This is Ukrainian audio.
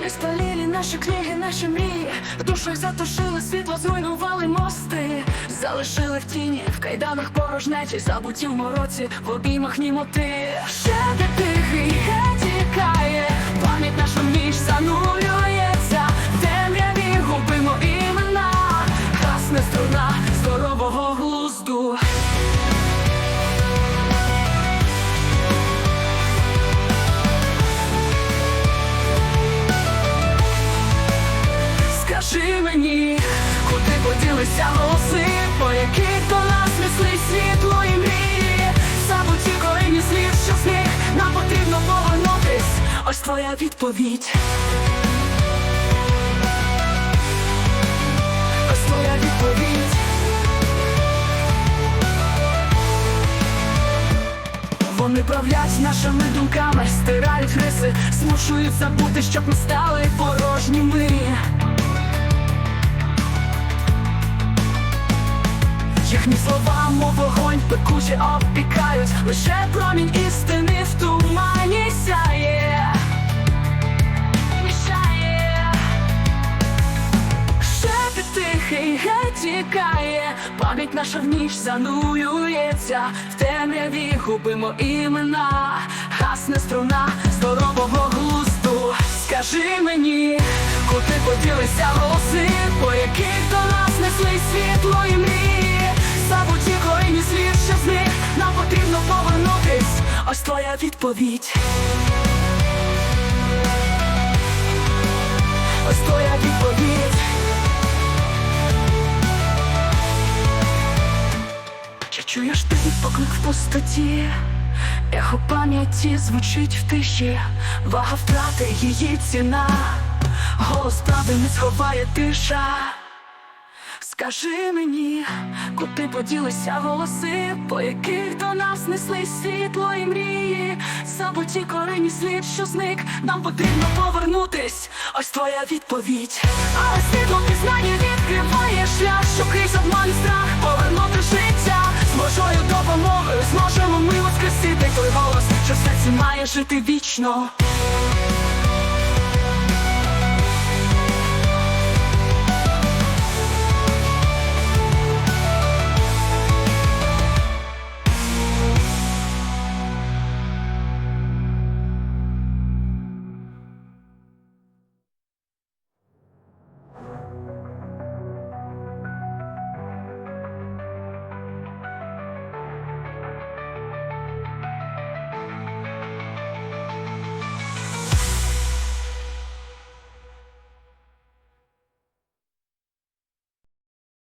Не спалили наші книги, наші мрії, в душах затушили світло, зруйнували мости, залишили в тіні, в кайданах порожнечі, забуті в мороці, в обіймах німоти. Ще де тихий Скажи мені, куди поділися голоси, по яких до нас несли світло і мрії, забуті корені слів, що них нам потрібно повернутись. Ось твоя відповідь. Ось твоя відповідь. Вони правлять нашими думками, стирають риси, змушують забути, щоб ми стали порожніми. Їхні слова, мов вогонь, пекуче обпікають, лише промінь істини в тумані сяє. Мішає. Шепіт тихий геть тікає, пам'ять наша в ніч занурюється, в темряві губимо імена, гасне струна здорового глузду. Скажи мені, куди поділися голоси, Ось твоя відповідь. Ось твоя відповідь. Чи чуєш ти поклик в пустоті? Ехо пам'яті звучить в тиші, вага втрати її ціна, голос правди не сховає тиша. Скажи мені, куди поділися голоси, по яких до нас несли світло і мрії, забуті корені слід, що зник, нам потрібно повернутись. Ось твоя відповідь. Але світло пізнання відкриває шлях, що крізь обман і страх повернути життя. З Божою допомогою зможемо ми воскресити той голос, що серці має жити вічно.